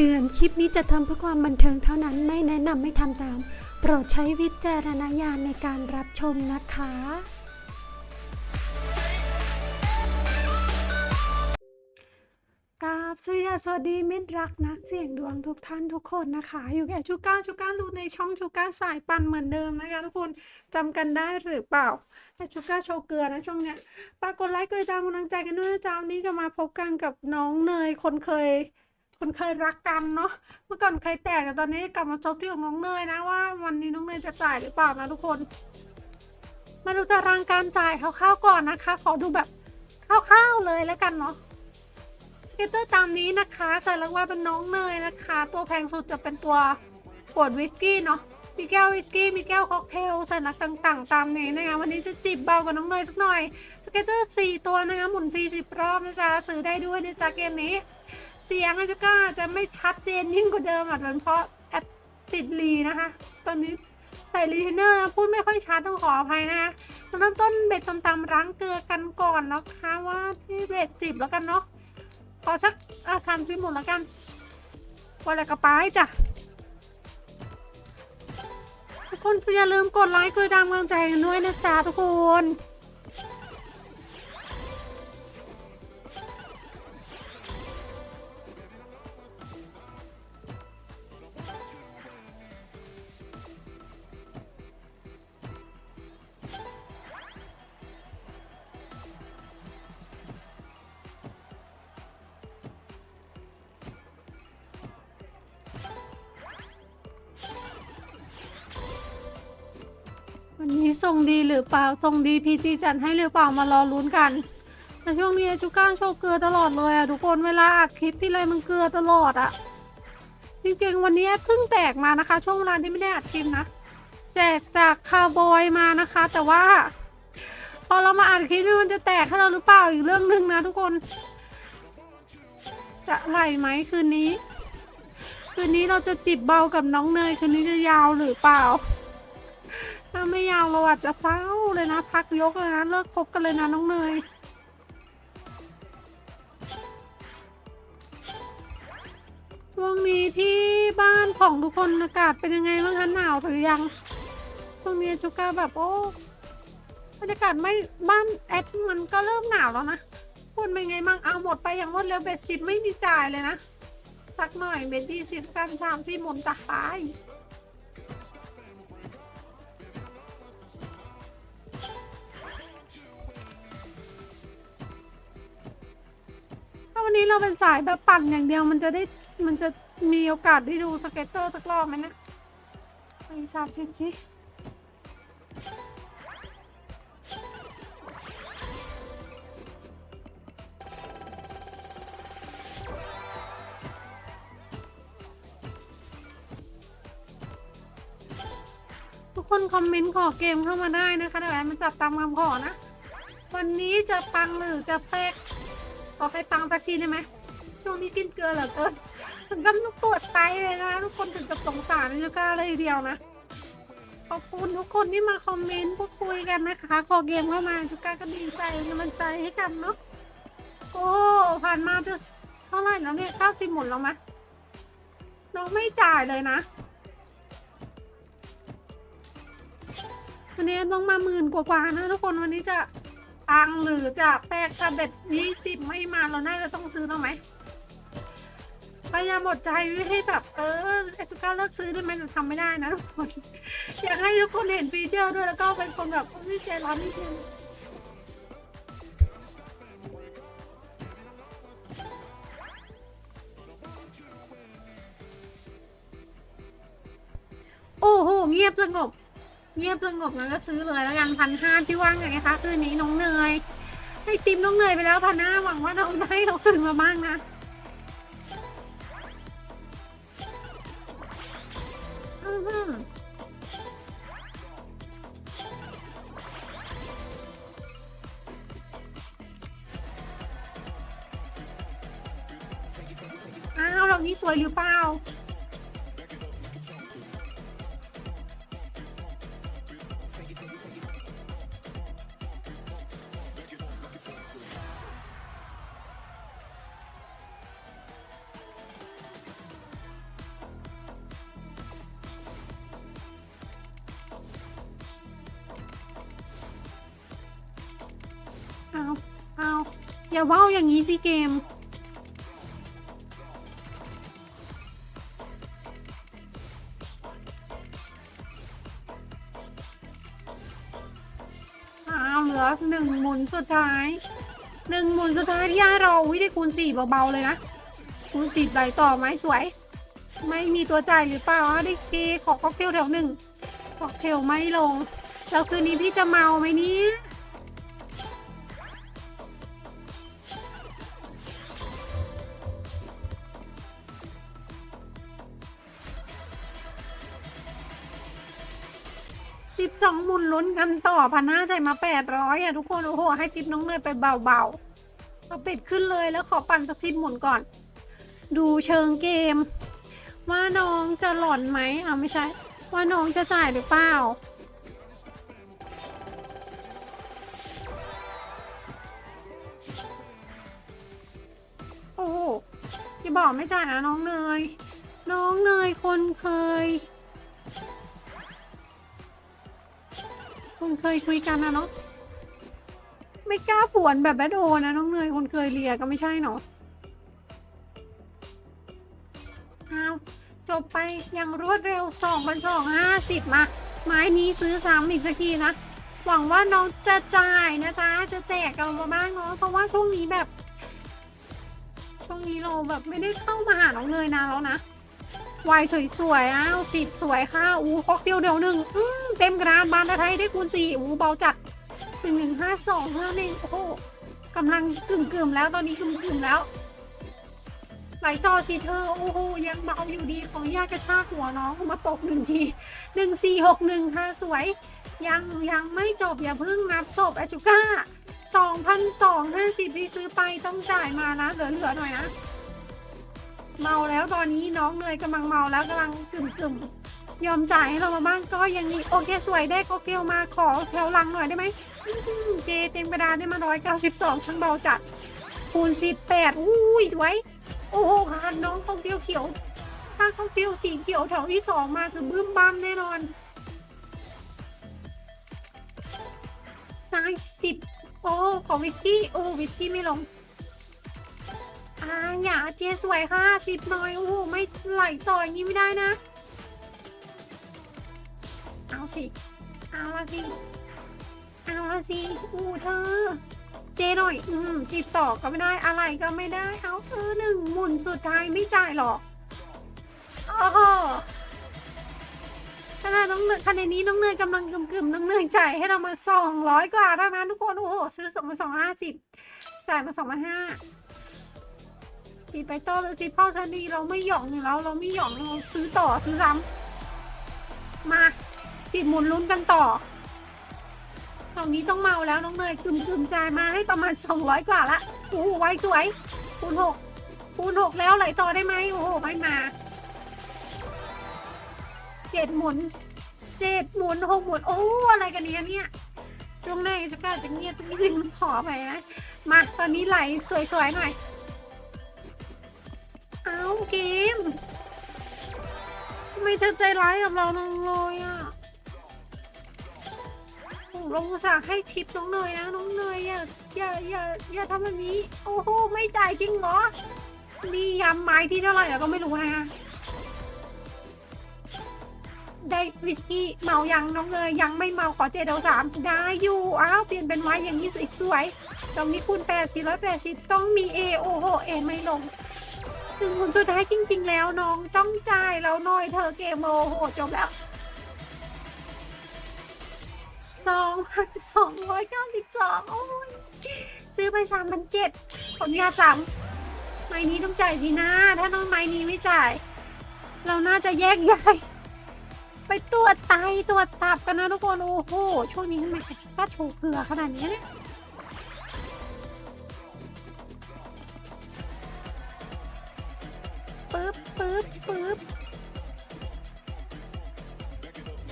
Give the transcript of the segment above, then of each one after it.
เตือน คลิปนี้จะทำเพื่อความบันเทิงเท่านั้น ไม่แนะนำไม่ทำตาม โปรดใช้วิจารณญาณในการรับชมนะคะ กราบสวัสดีมิตรรักนักเสี่ยงดวงทุกท่านทุกคนนะคะ อยู่กับชูก้าชูก้ารูในช่องชูก้าสายปันเหมือนเดิมนะคะทุกคนจำกันได้หรือเปล่าแอชูก้าโชว์เกลือนะช่วงเนี้ยฝากกดไลค์เกดติดตามกำลังใจกันด้วยนะจ๊ะวันนี้ก็มาพบกันกับน้องเนยคนเคย คนเคยรักกันเนาะเมื่อก่อนเคยแตกแต่ตอนนี้กลับมาซบที่ของน้องเนยนะว่าวันนี้น้องเนยจะจ่ายหรือเปล่านะทุกคน มาดูตารางการจ่ายคร่าวๆก่อนนะคะ ขอดูแบบคร่าวๆเลยแล้วกันเนาะสเก็ตเตอร์ตามนี้นะคะใส่รางวัลเป็นน้องเนยนะคะ ตัวแพงสุดจะเป็นตัวขวดวิสกี้เนาะมีแก้ววิสกี้มีแก้วค็อกเทลใส่นักต่างๆ ตามนี้นะคะวันนี้จะจิบเบากว่าน้องเนยสักหน่อยสเก็ตเตอร์4ตัวนะคะหมุน40รอบนะจ๊ะซื้อได้ด้วยนะจ๊ะเกมนี้ เสียงอาจจะก็จะไม่ชัดเจนยิ่งกว่าเดิมอาจเป็นเพราะแอดติดรีนะคะ ตอนนี้ใส่รีเทนเนอร์พูดไม่ค่อยชัดต้องขออภัยนะคะเริ่มต้นเบ็ดตำๆล้างเกลือกันก่อนนะคะว่าที่เบ็ดจิบแล้วกันเนาะขอสักอะสามสิบหมดแล้วกันวันละกระป๋ายจ้ะทุกคนอย่าลืมกดไลค์กดติดตามกำลังใจกันด้วยนะจ๊ะทุกคน ส่งดีหรือเปล่าส่งดีพีจีจัดให้หรือเปล่ามารอลุ้นกันแต่ช่วงนี้จุก้าโชว์เกลือตลอดเลยอะทุกคนเวลาอัดคลิปที่ไรมันเกลือตลอดอะจริงๆวันนี้เพิ่งแตกมานะคะ ช่วงเวลาที่ไม่ได้อัดคลิปนะแตกจากคาวบอยมานะคะ แต่ว่า พอเรามาอัดคลิปนี่มันจะแตกให้เราหรือเปล่าอีกเรื่องหนึ่งนะทุกคน จะไหลไหมคืนนี้ คืนนี้เราจะจิบเบากับน้องเนยคืนนี้จะยาวหรือเปล่า ถ้าไม่ยาวเราอาจจะเศร้าเลยนะ พักยกเลยนะ เลิกคบกันเลยนะน้องเนยช่วงนี้ที่บ้านของทุกคนอากาศเป็นยังไงบ้างคะหนาวหรือยังช่วงนี้จุก้าแบบโอ้บรรยากาศไม่บ้านแอดมันก็เริ่มหนาวแล้วนะพูดเป็นไงบ้างเอาหมดไปอย่างรวดเร็วเบ็ดสิบไม่มีจ่ายเลยนะ สักหน่อยเบ็ดดีสิบกันชามที่หมุนตาตาย นี้เราเป็นสายแบบปั่นอย่างเดียวมันจะได้มันจะมีโอกาสได้ดูสเก็ตเตอร์สักรอบไหมนะไปสามสิบสิทุกคนคอมเมนต์ขอเกมเข้ามาได้นะคะเดี๋ยวแอนมันจัดตามคำขอนะ วันนี้จะปังหรือจะเป๊ก ขอใครปังสักทีได้ไหมช่วงนี้กินเกลือเหลือเกินถึงกับต้องตรวจไตเลยนะทุกคนถึงกับสงสารนิก้าเลยทีเดียวนะขอบคุณทุกคนที่มาคอมเมนต์พูดคุยกันนะคะขอเกมเข้ามาจุก้าก็ดีใจกำลังใจให้กันเนาะโอ้ผ่านมาจะเท่าไหร่แล้วเนี่ยเก้าสิบหมดแล้วไหมน้องไม่จ่ายเลยนะวันนี้ต้องมาหมื่นกว่าๆนะทุกคนวันนี้จะ ปังหรือจะแปลกถ้าเบ็ดยี่สิบไม่มาเราน่าจะต้องซื้อแล้วไหมพยายามหมดใจไม่ให้แบบเออไอจุก้าเลิกซื้อได้ไหมทำไม่ได้นะทุกคนอยากให้ทุกคนเห็นฟีเจอร์ด้วยแล้วก็เป็นคนแบบไม่ใจร้อนนิดนึงโอ้โห เงียบสงบ เงียบสงบแล้วก็ซื้อเลยแล้วกันพันห้าที่ว่างไงคะคืนนี้น้องเนยให้ติมน้องเนยไปแล้วพันห้าหวังว่าน้องจะให้เราคืนมาบ้างนะอื้อหืออ้าวเรานี่สวยหรือเปล่า อย่าเว้าอย่างนี้สิเกม อ้าวเหลือหนึ่งหมุนสุดท้ายหนึ่งหมุนสุดท้ายที่ย่าเราอุ้ยได้คูณสี่เบาๆเลยนะ คูณสี่ไหลต่อไหมสวย ไม่มีตัวจ่ายหรือเปล่าได้เคขอค็อกเทลแถวหนึ่งค็อกเทลไม่ลง แล้วคืนนี้พี่จะเมาไหมเนี่ย สองหมุนลุ้นกันต่อพันห้าใจมาแปดร้อยอะทุกคนโอ้โหให้ติปน้องเนยไปเบาๆเอาเป็ดขึ้นเลยแล้วขอปั่นสักสิบหมุนก่อน ดูเชิงเกม ว่าน้องจะหล่อนไหมอ่าไม่ใช่ ว่าน้องจะจ่ายหรือเปล่าโอ้โหอย่าบอกไม่จ่ายนะน้องเนย น้องเนยคนเคย คนเคยคุยกันนะเนาะไม่กล้าผวนแบบแบดโอนะน้องเนยคนเคยเลียก็ไม่ใช่เนาะอ้าจบไปอย่างรวดเร็ว2 2 5 0มาไม้นี้ซื้อซ้ำอีกสักทีนะ หวังว่าน้องจะจ่ายนะจ๊ะ จะแจกเรามาบ้างเนาะเพราะว่าช่วงนี้แบบ ช่วงนี้เราแบบไม่ได้เข้ามาหาน้องเนยนานแล้วนะ วายสวยๆ อ้าวสิบสวยค่ะ อู้ค็อกเทลเดียวหนึ่งอืมเต็มกระดานบานตะไทยได้คูณสี่อู้เบาจัดหนึ่งหนึ่งห้าสองห้าหนึ่งโอ้โหกำลังกึ่มๆแล้วตอนนี้กึ่มๆแล้วไหลต่อสิเธอ โอ้โห ยังเบาอยู่ดี ของยากระชากหัวน้องมาตกหนึ่งทีหนึ่งสี่หกหนึ่งค่ะสวย ยังยังไม่จบอย่าเพิ่งนับศพอจูก้าสองพันสองห้าสิบที่ซื้อไปต้องจ่ายมานะ เหลือๆหน่อยนะ เมาแล้วตอนนี้น้องเนยกำลังเมาแล้วกำลังกึ่มกึ่มๆยอมจ่ายให้เรามาบ้างก็ยังมีโอเคสวยได้ค็อกเทลมาขอแถวหลังหน่อยได้ไหมเจเต็มกระดานได้มาร้อยเก้าสิบสองช่างเบาจัดคูณสิบแปดอุ้ยไว้โอ้โหค่ะน้องข้าวเตียวเขียวถ้าข้าวเตียวสีเขียวแถวที่สองมาคือบึ้มบ้ามแน่นอนนายสิบโอ้ของวิสกี้โอ้วิสกี้ไม่ลง อ่าอย่าเจสวยค่ะสิบหน่อย โอ้โห ไม่ไหลต่ออย่างนี้ไม่ได้นะ เอาสิ เอาละสิ เอาละสิ อู้เธอ เจหน่อย อืมติดต่อก็ไม่ได้ อะไรก็ไม่ได้ เอาเธอหนึ่งหมุนสุดท้ายไม่จ่ายหรอกโอ้โหขนาดน้องเนยขณะนี้น้องเนยกำลังกึ่มๆน้องเนยจ่ายให้เรามาสองร้อยกว่าเท่านั้นทุกคน โอ้โห ซื้อสองมาสองห้าสิบจ่ายมาสองพันห้า ตีไปต่อเลยสิพ่อชนีเราไม่หยองอยู่แล้วเราไม่หยองเราซื้อต่อซื้อซ้ำมาสิหมุนลุ้นกันต่อตรงนี้ต้องเมาแล้วน้องเนยกึมกึมๆจ่ายมาให้ประมาณ 200 กว่าละโอ้โหไวสวยคูณหกคูณหกแล้วไหลต่อได้ไหมโอ้โหไม่มาเจ็ดหมุนเจ็ดหมุนหกหมุนโอ้อะไรกันเนี่ยเนี่ยช่วงแรกจะกล้าจะเงียบนิดนึงขอไปนะ มาตอนนี้ไหลสวยๆหน่อย เอาเกมทำไมเธอใจร้ายกับเรานังเลยอะผมลงอุตส่าห์ให้ทิปน้องเนยนะน้องเนยอย่าอย่าอย่าอย่าทำแบบนี้ โอ้โหไม่จ่ายจริงเหรอมียำไม้ที่เท่าไหร่แล้วก็ไม่รู้นะคะได้วิสกี้เมายังน้องเนยยังไม่เมาขอเจเดาสามได้อยู่อ้าวเปลี่ยนเป็นไว้อย่างนี้สวยๆตรงนี้คูณแปดสี่ร้อยแปดสิบต้องมีเอโอ้โหเอไม่ลง ถึงคนสุดท้ายจริง ๆ แล้วน้องต้องจ่ายแล้วหน่อยเธอเกมโอ้โหจบแล้วสองพันสองร้อยเก้าสิบสองโอ้ยซื้อไปสามพันเจ็ดขออนุญาตซ้ำไม้นี้ต้องจ่ายสินะ ถ้าน้องไม้นี้ไม่จ่าย เราน่าจะแยกย้ายไปตรวจไตตรวจตับกันนะทุกคน โอ้โห ช่วงนี้ทำไมไอ้ชุก้าโชว์เกลือขนาดนี้เนี่ย ปึ๊บปึ๊บปึ๊บ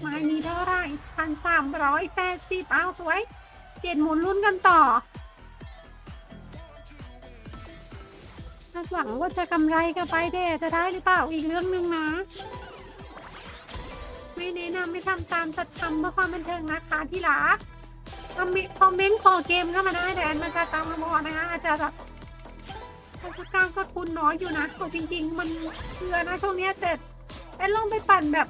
ไม้นี้เท่าไหร่พันสามร้อยแปดสิบเอาสวยเจ็ดหมุนลุ้นกันต่อคาดหวังว่าจะกำไรกับไปเด้จะได้หรือเปล่าอีกเรื่องหนึ่งนะ ไม่แนะนำไม่ทำตามจัดทำเพื่อความบันเทิงนะคะที่รักคอมเมนต์คอมเมนต์ขอเกมเข้ามาได้แต่แอนมันจะตามมาบอกนะคะอาจจะแบบ อาจากลางก็ทุนน้อยอยู่นะเอาจริง ๆ มันเชื่อนะช่วงนี้แต่แอนลองไปปั่นแบบ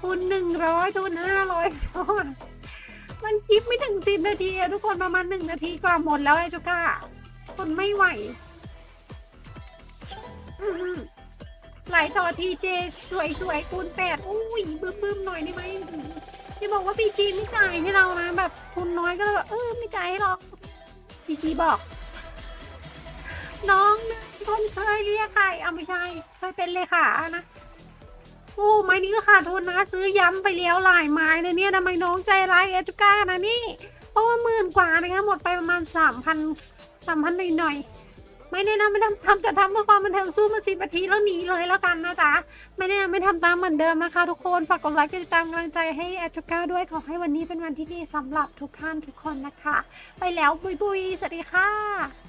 ทุนหนึ่งร้อยทุนห้าร้อยมันคลิปไม่ถึงสิบนาทีอะทุกคนประมาณหนึ่งนาทีกว่าหมดแล้วไอ้จุก้าทนไม่ไหวไหลต่อทีเจสวยสวยๆคูณแปดอุ้ยบึ้มบึ้มๆหน่อยได้ไหมที่บอกว่าพีจีไม่จ่ายให้เรานะแบบทุนน้อยก็เลยแบบเออไม่จ่ายให้หรอกพีจีบอก น้องนะคนเคยเรียกใครเอาไม่ใช่เคยเป็นเลขานะโอ้ไม้นี้ก็ขาดทุนนะ ซื้อย้ำไปเลี้ยวหลายไม้เลยเนี่ยทำไมน้องใจร้ายเอจุก้านะนี่ เพราะว่าหมื่นกว่านะคะหมดไปประมาณสามพันสามพันหน่อยๆไม่แนะนำไม่ทำทำจะทำเพื่อความบันเทิงสู้มาสิบนาทีแล้วหนีเลยแล้วกันนะจ๊ะไม่แนะนำไม่ทำตามเหมือนเดิมนะคะ ทุกคนฝากกดไลค์กดติดตามกำลังใจให้แอจูก้าด้วยขอให้วันนี้เป็นวันที่ดีสำหรับทุกท่านทุกคนนะคะ ไปแล้วบุยบุยสวัสดีค่ะ